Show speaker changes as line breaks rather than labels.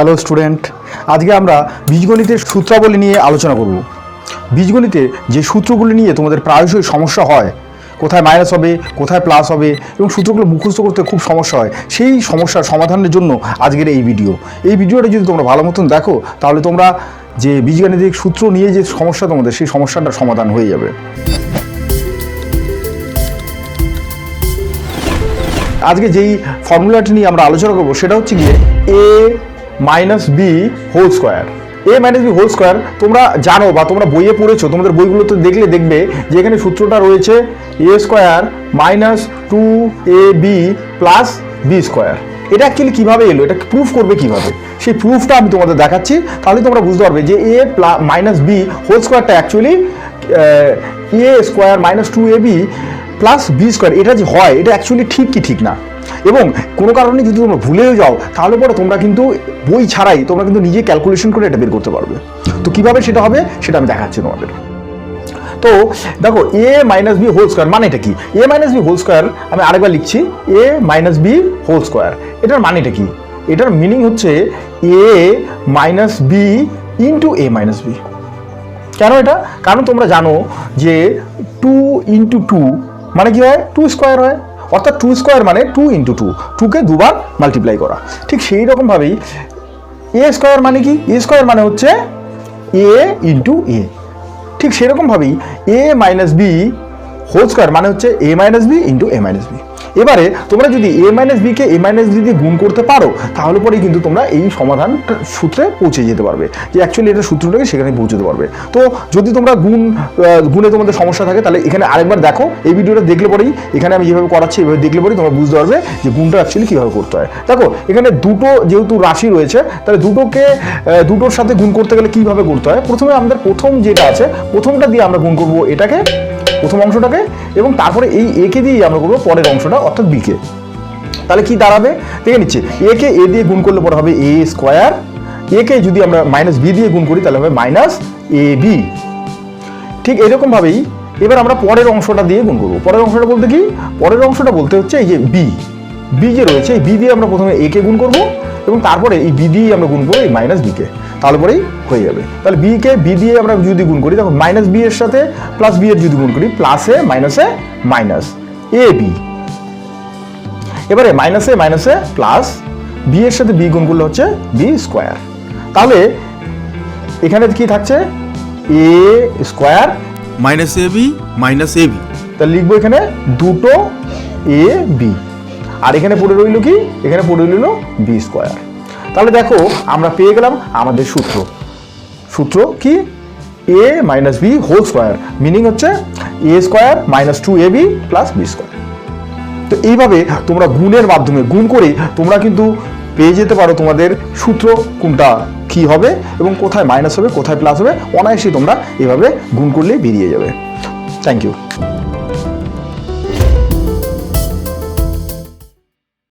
Hello student আজকে আমরা বীজগণিতের সূত্রাবলী নিয়ে আলোচনা করব। বীজগণিতে যে সূত্রগুলি নিয়ে তোমাদের প্রায়শই সমস্যা হয়, কোথায় মাইনাস হবে, কোথায় প্লাস হবে এবং সূত্রগুলো মুখস্থ করতে খুব সমস্যা হয়, সেই সমস্যার সমাধানের জন্য আজকের এই ভিডিও এই ভিডিওটা যদি তোমরা ভালো মতন দেখো, তাহলে তোমরা যে বীজগাণিতিক সূত্র নিয়ে যে সমস্যা তোমাদের, সেই সমস্যাটার সমাধান হয়ে যাবে। আজকে যেই ফর্মুলাটি নিয়ে আমরা আলোচনা করব, সেটা হচ্ছে গিয়ে A minus B whole square A minus B whole square তোমরা জানো বা তোমরা বইয়ে পড়েছো, তোমাদের বইগুলোতে দেখলে দেখবে যে এখানে সূত্রটা রয়েছে A square minus two A B plus B square এটা অ্যাকচুয়ালি কীভাবে এলো? এটা প্রুফ করবে কীভাবে? সেই প্রুফটা আমি তোমাদের দেখাচ্ছি। তাহলে তোমরা বুঝতে পারবে যে A plus minus B whole স্কোয়ারটা actually A square minus two A B plus B square এটা যে হয়, এটা অ্যাকচুয়ালি ঠিক কি ঠিক না? এবং কোনো কারণে যদি তোমরা ভুলেও যাও, তাহলে পরে তোমরা কিন্তু বই ছাড়াই তোমরা কিন্তু নিজে ক্যালকুলেশন করে এটা বের করতে পারবে। তো কীভাবে সেটা হবে, সেটা আমি দেখাচ্ছি তোমাদের। তো দেখো A minus B whole square মানেটা কি? A minus B whole square আমি আরেকবার লিখছি A minus B whole square এটার মানেটা কি? এটার মিনিং হচ্ছে A minus B into A minus B কেন এটা? কারণ তোমরা জানো যে টু ইন্টু টু মানে কি হয়? টু স্কোয়ার হয়। অর্থাৎ টু স্কোয়ার মানে টু ইন্টু টু টুকে দুবার মাল্টিপ্লাই করা। ঠিক সেই রকমভাবেই এ স্কোয়ার মানে কি? এ স্কোয়ার মানে হচ্ছে এ ইন্টু এ ঠিক সেরকমভাবেই A minus B whole square মানে হচ্ছে A minus B into A minus B এবারে তোমরা যদি এ মাইনাস বিকে এ মাইনাস বি দিয়ে গুণ করতে পারো, তাহলে পরেই কিন্তু তোমরা এই সমাধান সূত্রে পৌঁছে যেতে পারবে। যে অ্যাকচুয়ালি এটা সূত্রটাকে সেখানে পৌঁছতে পারবে। তো যদি তোমরা গুণ গুণে তোমাদের সমস্যা থাকে, তাহলে এখানে আরেকবার দেখো, এই ভিডিওটা দেখলে পরেই, এখানে আমি যেভাবে করাচ্ছি, এভাবে দেখলে পরেই তোমরা বুঝতে পারবে যে গুণটা অ্যাকচুয়ালি কীভাবে করতে হয়। দেখো, এখানে দুটো যেহেতু রাশি রয়েছে, তাহলে দুটোকে দুটোর সাথে গুণ করতে গেলে কীভাবে করতে হয়? প্রথমে আমাদের প্রথম যেটা আছে, প্রথমটা দিয়ে আমরা গুণ করব এটাকে প্রথম অংশটাকে এবং তারপরে এই একে দিয়েই আমরা করব পরের অংশটা, অর্থাৎ বিকে তাহলে কি দাঁড়াবে? দেখে নিচ্ছি। একে এ দিয়ে গুণ করলে পরে হবে এ স্কোয়ার একে যদি আমরা মাইনাস বি দিয়ে গুণ করি, তাহলে হবে মাইনাস এ বি ঠিক এরকমভাবেই এবার আমরা পরের অংশটা দিয়ে গুণ করব। পরের অংশটা বলতে কি? পরের অংশটা বলতে হচ্ছে এই যে বি বি যে রয়েছে, এই বি দিয়ে আমরা প্রথমে এ কে গুণ করব এবং তারপরে এই বি দিয়েই আমরা গুণ করব এই মাইনাস বিকে তাহলে পরেই হয়ে যাবে। তাহলে বি কে বি দিয়ে আমরা যদি গুণ করি তখন মাইনাস বি এর সাথে প্লাস বি এর যদি গুণ করি প্লাসে মাইনাসে মাইনাস এ বি এবারে মাইনাসে মাইনাসে প্লাস বি এর সাথে বি গুণ করলে হচ্ছে বি স্কোয়ার তাহলে এখানে কি থাকছে? A square
minus A B minus A B
তাহলে লিখব এখানে দুটো এ বি আর এখানে পড়ে রইল কি? এখানে পড়ে রইল বি স্কোয়ার তাহলে দেখো, আমরা পেয়ে গেলাম আমাদের সূত্র। সূত্র কি? A minus B whole square meaning হচ্ছে A square minus two A B plus B square তো এইভাবে তোমরা গুণের মাধ্যমে, গুণ করে তোমরা কিন্তু পেয়ে যেতে পারো তোমাদের সূত্র, কোনটা কি হবে এবং কোথায় মাইনাস হবে, কোথায় প্লাস হবে অনায়াসে তোমরা এভাবে গুণ করলেই বেরিয়ে যাবে। Thank you